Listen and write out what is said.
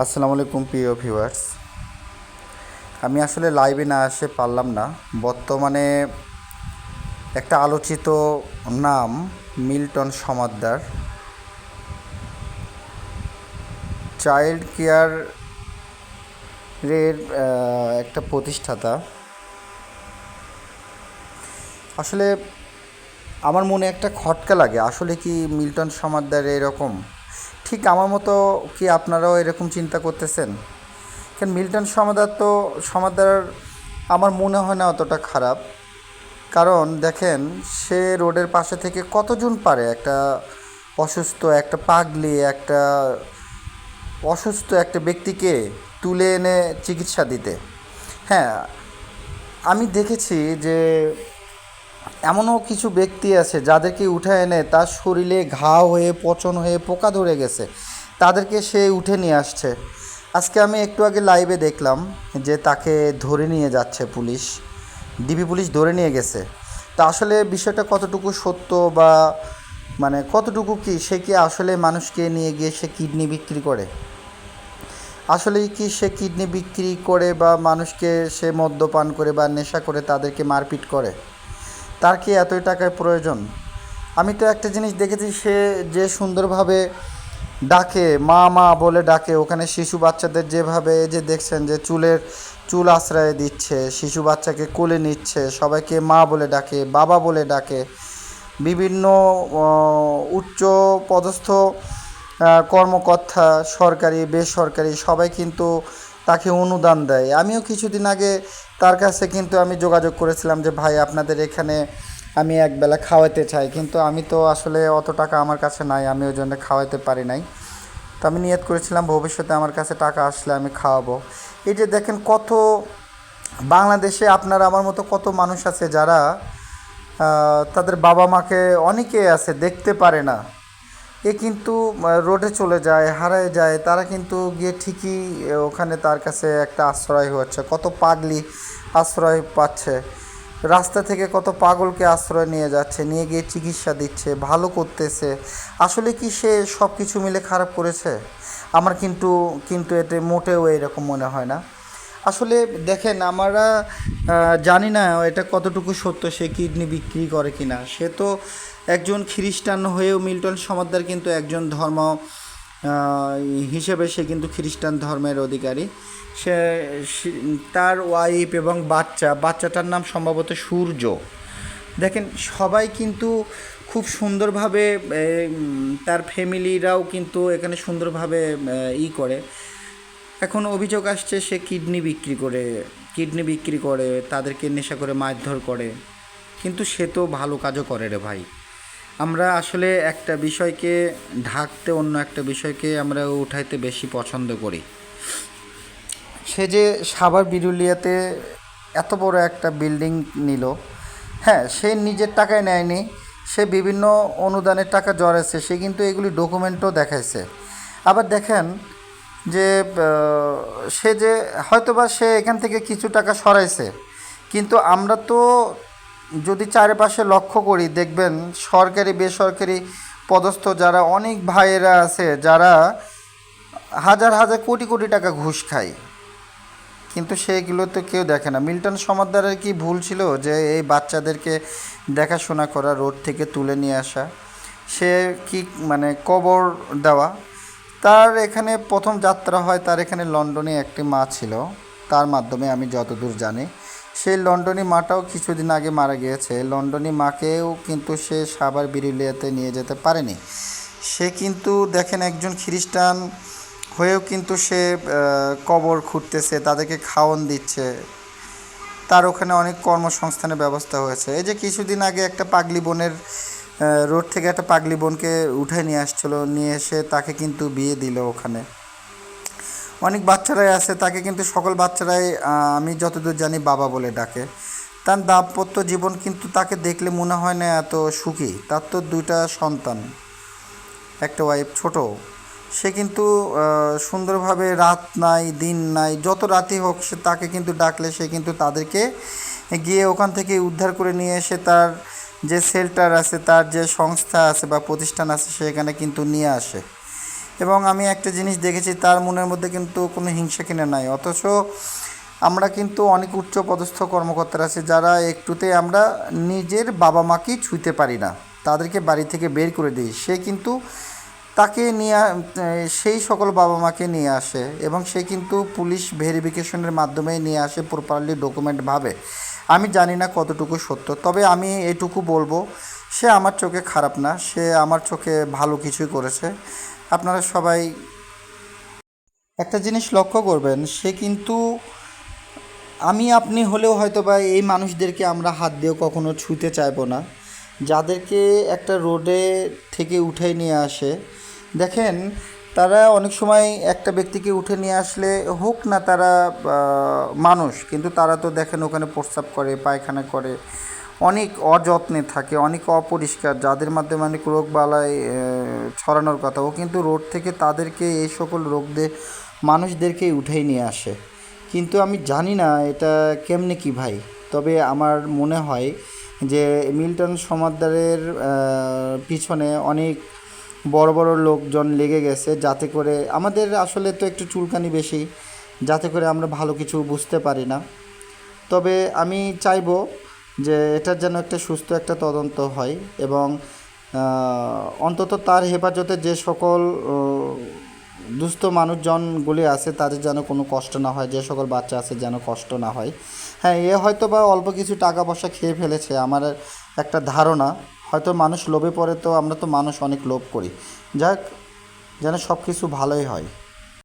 আসসালামু আলাইকুম, প্রিয় ভিউয়ার্স। আমি আসলে লাইভে না আসে পারলাম না। বর্তমানে একটা আলোচিত নাম মিল্টন সমাদ্দার। চাইল্ড কেয়ারের একটা প্রতিষ্ঠাতা। আসলে আমার মনে একটা খটকা লাগে, আসলে কি মিল্টন সমাদ্দার এরকম? ঠিক আমার মতো কি আপনারাও এরকম চিন্তা করতেছেন? কারণ মিল্টন সমাদার তো, সমাদার আমার মনে হয় না অতটা খারাপ। কারণ দেখেন, সে রোডের পাশে থেকে কতজন পারে? একটা অসুস্থ, একটা পাগলি, একটা অসুস্থ একটা ব্যক্তিকে তুলে এনে চিকিৎসা দিতে। হ্যাঁ আমি দেখেছি যে এমনও কিছু ব্যক্তি আছে যাদেরকে উঠে এনে তার শরীরে ঘা হয়ে, পচন হয়ে পোকা ধরে গেছে। তাদেরকে সে উঠে নিয়ে আসছে। আজকে আমি একটু আগে লাইভে দেখলাম যে তাকে ধরে নিয়ে যাচ্ছে পুলিশ। ডিবি পুলিশ ধরে নিয়ে গেছে। তা আসলে বিষয়টা কতটুকু সত্য বা মানে কতটুকু কি? সে কি আসলে মানুষকে নিয়ে গিয়ে সে কিডনি বিক্রি করে? আসলে কি সে কিডনি বিক্রি করে বা মানুষকে সে মদ্যপান করে বা নেশা করে তাদেরকে মারপিট করে? তার কি এতই টাকার প্রয়োজন? আমি তো একটা জিনিস দেখেছি, সে যে সুন্দরভাবে ডাকে, মা মা বলে ডাকে, ওখানে শিশু বাচ্চাদের যেভাবে যে দেখছেন যে চুলের, চুল আশ্রয় দিচ্ছে, শিশু বাচ্চাকে কোলে নিচ্ছে, সবাইকে মা বলে ডাকে, বাবা বলে ডাকে, বিভিন্ন উচ্চ পদস্থ কর্মকর্তা, সরকারি, বেসরকারি, সবাই কিন্তু তাকে অনুদান দেয়। আমিও কিছুদিন আগে তার কাছে কিন্তু আমি যোগাযোগ করেছিলাম যে, ভাই, আপনাদের এখানে আমি একবেলা খাওয়াতে চাই। কিন্তু আমি তো আসলে অত টাকা আমার কাছে নাই, আমি ওই জন্য খাওয়াতে পারি নাই। তো আমি নিয়ত করেছিলাম, ভবিষ্যতে আমার কাছে টাকা আসলে আমি খাওয়াবো। এই যে দেখেন কত বাংলাদেশে আপনার আমার মতো কত মানুষ আছে যারা তাদের বাবা মাকে অনেকে আছে দেখতে পারে না। এ কিন্তু রোডে চলে যায়, হারায় যায়, তারা কিন্তু গিয়ে ঠিকই ওখানে তার কাছে একটা আশ্রয় হচ্ছে। কত পাগলি আশ্রয় পাচ্ছে। রাস্তা থেকে কত পাগলকে আশ্রয় নিয়ে যাচ্ছে, নিয়ে গিয়ে চিকিৎসা দিচ্ছে, ভালো করতেছে। আসলে কি সে সব কিছু মিলে খারাপ করেছে? আমার কিন্তু কিন্তু এতে মোটেও এরকম মনে হয় না। আসলে দেখেন, আমরা জানি না এটা কতটুকু সত্য, সে কিডনি বিক্রি করে কি না সে তো একজন খ্রিস্টান হয়েও মিল্টন সমাদ্দার কিন্তু একজন ধর্ম হিসেবে সে কিন্তু খ্রিস্টান ধর্মের অধিকারী। সে তার ওয়াইফ এবং বাচ্চা, বাচ্চাটার নাম সম্ভবত সূর্য। দেখেন, সবাই কিন্তু খুব সুন্দরভাবে তার ফ্যামিলিরাও কিন্তু এখানে সুন্দরভাবে ই করে। এখন অভিযোগ আসছে, সে কিডনি বিক্রি করে, কিডনি বিক্রি করে, তাদেরকে নেশা করে মারধর করে। কিন্তু সে তো ভালো কাজও করে রে ভাই। আমরা আসলে একটা বিষয়কে ঢাকতে অন্য একটা বিষয়কে আমরা উঠাইতে বেশি পছন্দ করি। সে যে সাভার বিরুলিয়াতে এত বড় একটা বিল্ডিং নিল হ্যাঁ সে নিজের টাকায় নেয়নি, সে বিভিন্ন অনুদানের টাকা জড়াচ্ছে সে কিন্তু এগুলি ডকুমেন্টও দেখাইছে। আবার দেখেন যে সে যে হয়তোবা সে এখান থেকে কিছু টাকা সরাইছে, কিন্তু আমরা তো যদি চারিপাশে লক্ষ্য করি, দেখবেন সরকারি, বেসরকারি পদস্থ যারা, অনেক ভাইয়েরা আছে যারা হাজার হাজার কোটি কোটি টাকা ঘুষ খায়। কিন্তু সেইগুলো তো কেউ দেখে না। মিল্টন সমাদ্দারের কি ভুল ছিল? যে এই বাচ্চাদেরকে দেখাশোনা করা, রোড থেকে তুলে নিয়ে আসা, সে কি মানে কবর দেওয়া? তার এখানে প্রথম যাত্রা হয়, তার এখানে লন্ডনে একটি মা ছিল। তার মাধ্যমে আমি যতদূর জানি সেই লন্ডনী মাটাও কিছুদিন আগে মারা গিয়েছে। লন্ডনী মাকেও কিন্তু সে সাবার বিরুলিয়াতে নিয়ে যেতে পারেনি। সে কিন্তু দেখেন একজন খ্রিস্টান হয়েও কিন্তু সে কবর খুঁড়তেছে, তাদেরকে খাওয়ন দিচ্ছে। তার ওখানে অনেক কর্মসংস্থানের ব্যবস্থা হয়েছে। এই যে কিছুদিন আগে একটা পাগলি বোনের রোড থেকে একটা পাগলি বোনকে উঠে নিয়ে আসছিল, নিয়ে এসে তাকে কিন্তু বিয়ে দিল ওখানে। অনেক বাচ্চারাই আছে, তাকে কিন্তু সকল বাচ্চারাই আমি যতদূর জানি বাবা বলে ডাকে। তার দাম্পত্য জীবন কিন্তু তাকে দেখলে মনে হয় না এত সুখী। তার তো দুইটা সন্তান, একটা ওয়াইফ ছোট। সে কিন্তু সুন্দরভাবে রাত নাই, দিন নাই, যত রাতই হোক, সে তাকে কিন্তু ডাকলে সে কিন্তু তাদেরকে গিয়ে ওখান থেকে উদ্ধার করে নিয়ে এসে তার যে শেল্টার আছে, তার যে সংস্থা আছে বা প্রতিষ্ঠান আছে, সেখানে কিন্তু নিয়ে আসে। এবং আমি একটা জিনিস দেখেছি, তার মনের মধ্যে কিন্তু কোনো হিংসা কিনে নাই। অথচ আমরা কিন্তু অনেক উচ্চ পদস্থ কর্মকর্তারা আছে, যারা একটুতে আমরা নিজের বাবা মাকেই ছুঁতে পারি না। তাদেরকে বাড়ি থেকে বের করে দিই। সে কিন্তু তাকে নিয়ে, সেই সকল বাবা মাকে নিয়ে আসে এবং সে কিন্তু পুলিশ ভেরিফিকেশনের মাধ্যমে নিয়ে আসে, প্রপারলি ডকুমেন্টভাবে আমি জানি না কতটুকু সত্য, তবে আমি এটুকু বলব, সে আমার চোখে খারাপ না, সে আমার চোখে ভালো কিছুই করেছে। আপনারা সবাই একটা জিনিস লক্ষ্য করবেন, সে কিন্তু আমি আপনি হলেও হয়তো বা এই মানুষদেরকে আমরা হাত দিয়েও কখনো ছুঁতে চাইব না। যাদেরকে একটা রোডে থেকে উঠে নিয়ে আসে, দেখেন তারা অনেক সময় একটা ব্যক্তিকে উঠে নিয়ে আসলে হোক না তারা মানুষ, কিন্তু তারা তো দেখেন ওখানে প্রস্রাব করে, পায়খানা করে অনেক অযত্নে থাকে, অনেক অপরিষ্কার। যাদের মাধ্যমে অনেক রোগ বালাই ছড়ানোর কথা। ও কিন্তু রোড থেকে তাদেরকে এই সকল রোগ দিয়ে মানুষদেরকেই উঠেই নিয়ে আসে। কিন্তু আমি জানি না এটা কেমনে কি ভাই। তবে আমার মনে হয় যে মিল্টন সমাদ্দারের পিছনে অনেক বড় বড় লোকজন লেগে গেছে যাতে করে আমাদের আসলে তো একটু চুলকানি বেশি, যাতে করে আমরা ভালো কিছু বুঝতে পারি না। তবে আমি চাইব যে এটার যেন একটা সুস্থ একটা তদন্ত হয় এবং অন্তত তার হেফাজতে যে সকল দুস্থ মানুষজনগুলি আছে তাদের যেন কোনো কষ্ট না হয়, যে সকল বাচ্চা আছে যেন কষ্ট না হয়। হ্যাঁ এ হয়তো বা অল্প কিছু টাকা পয়সা খেয়ে ফেলেছে, আমার একটা ধারণা। হয়তো মানুষ লোভে পড়ে তো আমরা তো মানুষ অনেক লোভ করি। যাক, যেন সব কিছু ভালোই হয়।